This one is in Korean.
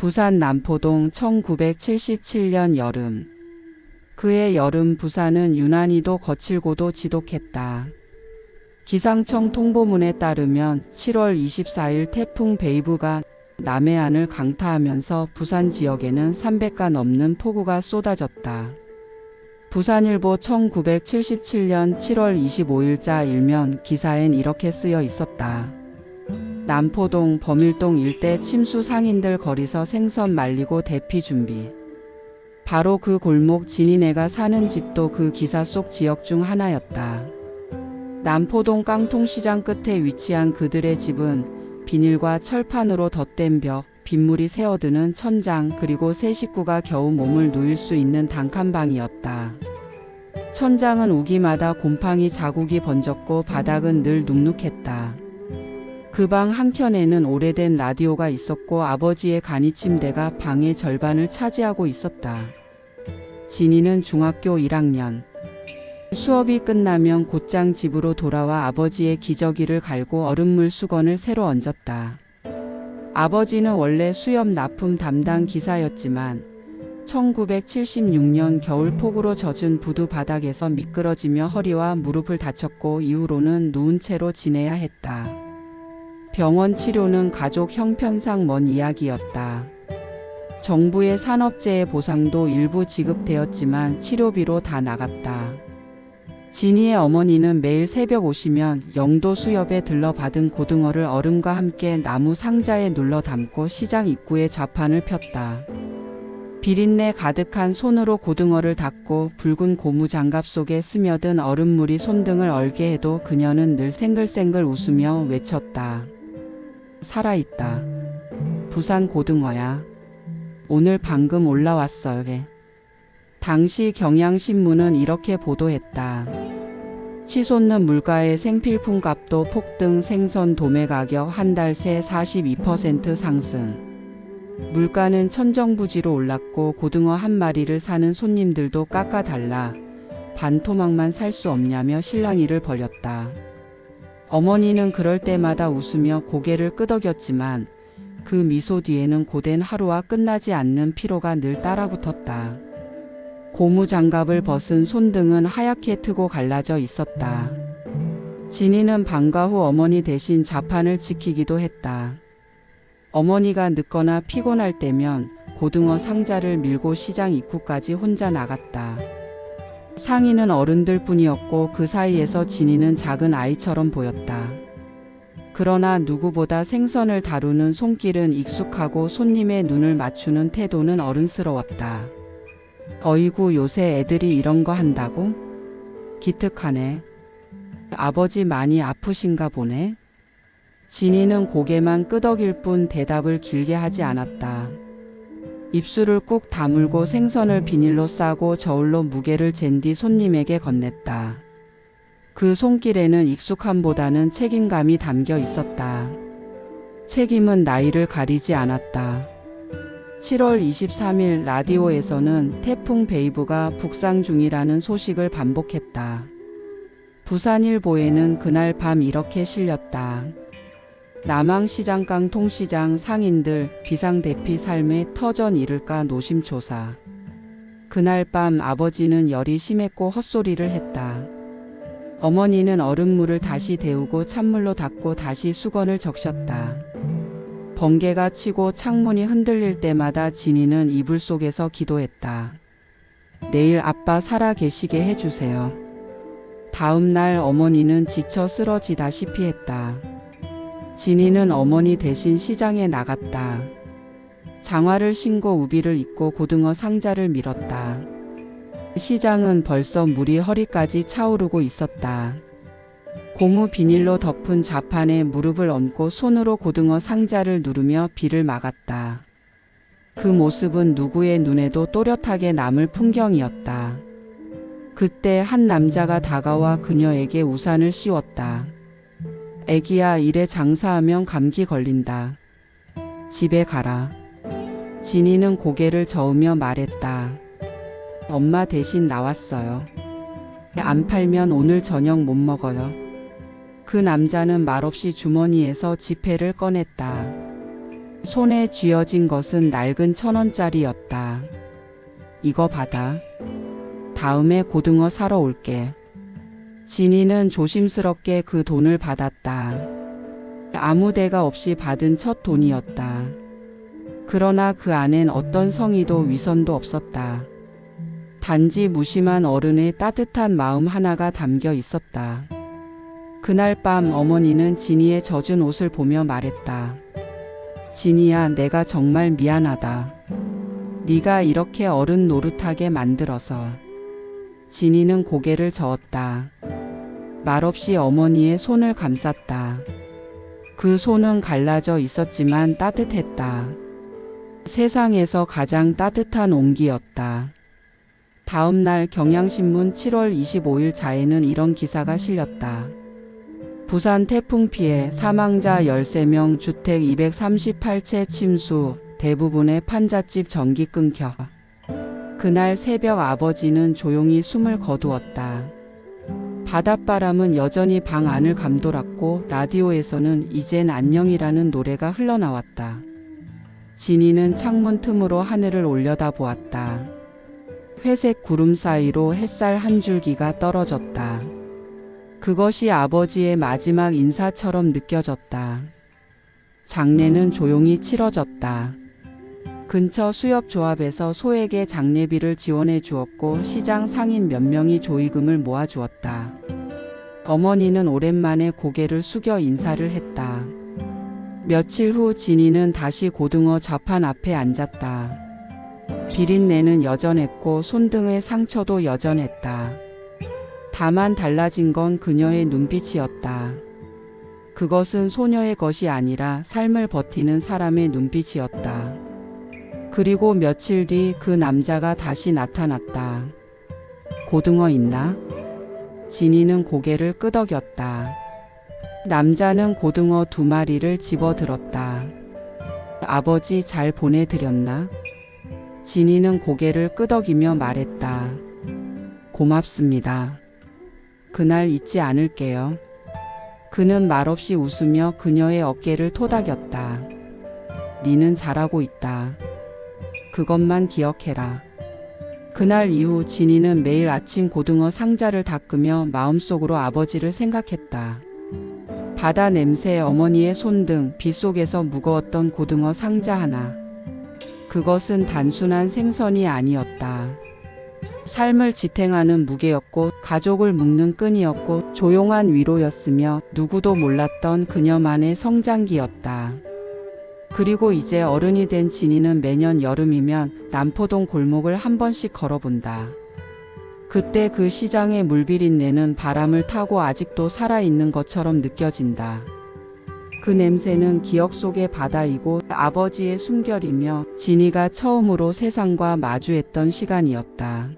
부산 남포동 1977년 여름. 그해 여름 부산은 유난히도 거칠고도 지독했다. 기상청 통보문에 따르면 7월 24일 태풍 베이브가 남해안을 강타하면서 부산 지역에는 300가 넘는 폭우가 쏟아졌다. 부산일보 1977년 7월 25일자 일면 기사엔 이렇게 쓰여 있었다. 남포동 범일동 일대 침수 상인들 거리서 생선 말리고 대피 준비. 바로 그 골목 진이네가 사는 집도 그 기사 속 지역 중 하나였다. 남포동 깡통시장 끝에 위치한 그들의 집은 비닐과 철판으로 덧댄 벽, 빗물이 새어드는 천장, 그리고 세 식구가 겨우 몸을 누일 수 있는 단칸방이었다. 천장은 우기마다 곰팡이 자국이 번졌고 바닥은 늘 눅눅했다. 그 방 한켠에는 오래된 라디오가 있었고 아버지의 간이 침대가 방의 절반을 차지하고 있었다. 진이는 중학교 1학년. 수업이 끝나면 곧장 집으로 돌아와 아버지의 기저귀를 갈고 얼음물 수건을 새로 얹었다. 아버지는 원래 수협 납품 담당 기사였지만 1976년 겨울 폭우로 젖은 부두 바닥에서 미끄러지며 허리와 무릎을 다쳤고 이후로는 누운 채로 지내야 했다. 병원 치료는 가족 형편상 먼 이야기였다. 정부의 산업재해 보상도 일부 지급되었지만 치료비로 다 나갔다. 진이의 어머니는 매일 새벽 오시면 영도 수협에 들러 받은 고등어를 얼음과 함께 나무 상자에 눌러 담고 시장 입구에 좌판을 폈다. 비린내 가득한 손으로 고등어를 닦고 붉은 고무 장갑 속에 스며든 얼음물이 손등을 얼게 해도 그녀는 늘 생글생글 웃으며 외쳤다. 살아있다. 부산 고등어야. 오늘 방금 올라왔어요. 당시 경향신문은 이렇게 보도했다. 치솟는 물가의 생필품 값도 폭등 생선 도매 가격 한 달 새 42% 상승. 물가는 천정부지로 올랐고 고등어 한 마리를 사는 손님들도 깎아달라. 반토막만 살 수 없냐며 실랑이를 벌였다. 어머니는 그럴 때마다 웃으며 고개를 끄덕였지만 그 미소 뒤에는 고된 하루와 끝나지 않는 피로가 늘 따라붙었다. 고무 장갑을 벗은 손등은 하얗게 트고 갈라져 있었다. 진이는 방과 후 어머니 대신 좌판을 지키기도 했다. 어머니가 늦거나 피곤할 때면 고등어 상자를 밀고 시장 입구까지 혼자 나갔다. 상인은 어른들 뿐이었고 그 사이에서 진이는 작은 아이처럼 보였다. 그러나 누구보다 생선을 다루는 손길은 익숙하고 손님의 눈을 맞추는 태도는 어른스러웠다. 어이구 요새 애들이 이런 거 한다고? 기특하네. 아버지 많이 아프신가 보네. 진이는 고개만 끄덕일 뿐 대답을 길게 하지 않았다. 입술을 꾹 다물고 생선을 비닐로 싸고 저울로 무게를 잰 뒤 손님에게 건넸다. 그 손길에는 익숙함보다는 책임감이 담겨 있었다. 책임은 나이를 가리지 않았다. 7월 23일 라디오에서는 태풍 베이브가 북상 중이라는 소식을 반복했다. 부산일보에는 그날 밤 이렇게 실렸다. 남항시장 깡통시장 상인들 비상대피 삶에 터전 이를까 노심초사. 그날 밤 아버지는 열이 심했고 헛소리를 했다. 어머니는 얼음물을 다시 데우고 찬물로 닦고 다시 수건을 적셨다. 번개가 치고 창문이 흔들릴 때마다 진이는 이불 속에서 기도했다. 내일 아빠 살아 계시게 해주세요. 다음 날 어머니는 지쳐 쓰러지다시피 했다. 진이는 어머니 대신 시장에 나갔다. 장화를 신고 우비를 입고 고등어 상자를 밀었다. 시장은 벌써 물이 허리까지 차오르고 있었다. 고무 비닐로 덮은 좌판에 무릎을 얹고 손으로 고등어 상자를 누르며 비를 막았다. 그 모습은 누구의 눈에도 또렷하게 남을 풍경이었다. 그때 한 남자가 다가와 그녀에게 우산을 씌웠다. 애기야, 일에 장사하면 감기 걸린다. 집에 가라. 진이는 고개를 저으며 말했다. 엄마 대신 나왔어요. 안 팔면 오늘 저녁 못 먹어요. 그 남자는 말없이 주머니에서 지폐를 꺼냈다. 손에 쥐어진 것은 낡은 천 원짜리였다. 이거 받아. 다음에 고등어 사러 올게. 진이는 조심스럽게 그 돈을 받았다. 아무 데가 없이 받은 첫 돈이었다. 그러나 그 안엔 어떤 성의도 위선도 없었다. 단지 무심한 어른의 따뜻한 마음 하나가 담겨 있었다. 그날 밤 어머니는 진이의 젖은 옷을 보며 말했다. 진이야, 내가 정말 미안하다. 네가 이렇게 어른 노릇하게 만들어서. 진이는 고개를 저었다. 말없이 어머니의 손을 감쌌다. 그 손은 갈라져 있었지만 따뜻했다. 세상에서 가장 따뜻한 온기였다. 다음 날 경향신문 7월 25일 자에는 이런 기사가 실렸다. 부산 태풍 피해 사망자 13명 주택 238채 침수 대부분의 판잣집 전기 끊겨. 그날 새벽 아버지는 조용히 숨을 거두었다. 바닷바람은 여전히 방 안을 감돌았고 라디오에서는 이젠 안녕이라는 노래가 흘러나왔다. 진이는 창문 틈으로 하늘을 올려다 보았다. 회색 구름 사이로 햇살 한 줄기가 떨어졌다. 그것이 아버지의 마지막 인사처럼 느껴졌다. 장례는 조용히 치러졌다. 근처 수협조합에서 소에게 장례비를 지원해 주었고 시장 상인 몇 명이 조의금을 모아 주었다. 어머니는 오랜만에 고개를 숙여 인사를 했다. 며칠 후 진이는 다시 고등어 좌판 앞에 앉았다. 비린내는 여전했고 손등의 상처도 여전했다. 다만 달라진 건 그녀의 눈빛이었다. 그것은 소녀의 것이 아니라 삶을 버티는 사람의 눈빛이었다. 그리고 며칠 뒤 그 남자가 다시 나타났다. 고등어 있나? 진이는 고개를 끄덕였다. 남자는 고등어 두 마리를 집어들었다. 아버지 잘 보내드렸나? 진이는 고개를 끄덕이며 말했다. 고맙습니다. 그날 잊지 않을게요. 그는 말없이 웃으며 그녀의 어깨를 토닥였다. 니는 잘하고 있다. 그것만 기억해라. 그날 이후 진이는 매일 아침 고등어 상자를 닦으며 마음속으로 아버지를 생각했다. 바다 냄새 어머니의 손 등 빗속에서 무거웠던 고등어 상자 하나. 그것은 단순한 생선이 아니었다. 삶을 지탱하는 무게였고 가족을 묶는 끈이었고 조용한 위로였으며 누구도 몰랐던 그녀만의 성장기였다. 그리고 이제 어른이 된 진이는 매년 여름이면 남포동 골목을 한 번씩 걸어본다. 그때 그 시장의 물비린내는 바람을 타고 아직도 살아있는 것처럼 느껴진다. 그 냄새는 기억 속의 바다이고 아버지의 숨결이며 진이가 처음으로 세상과 마주했던 시간이었다.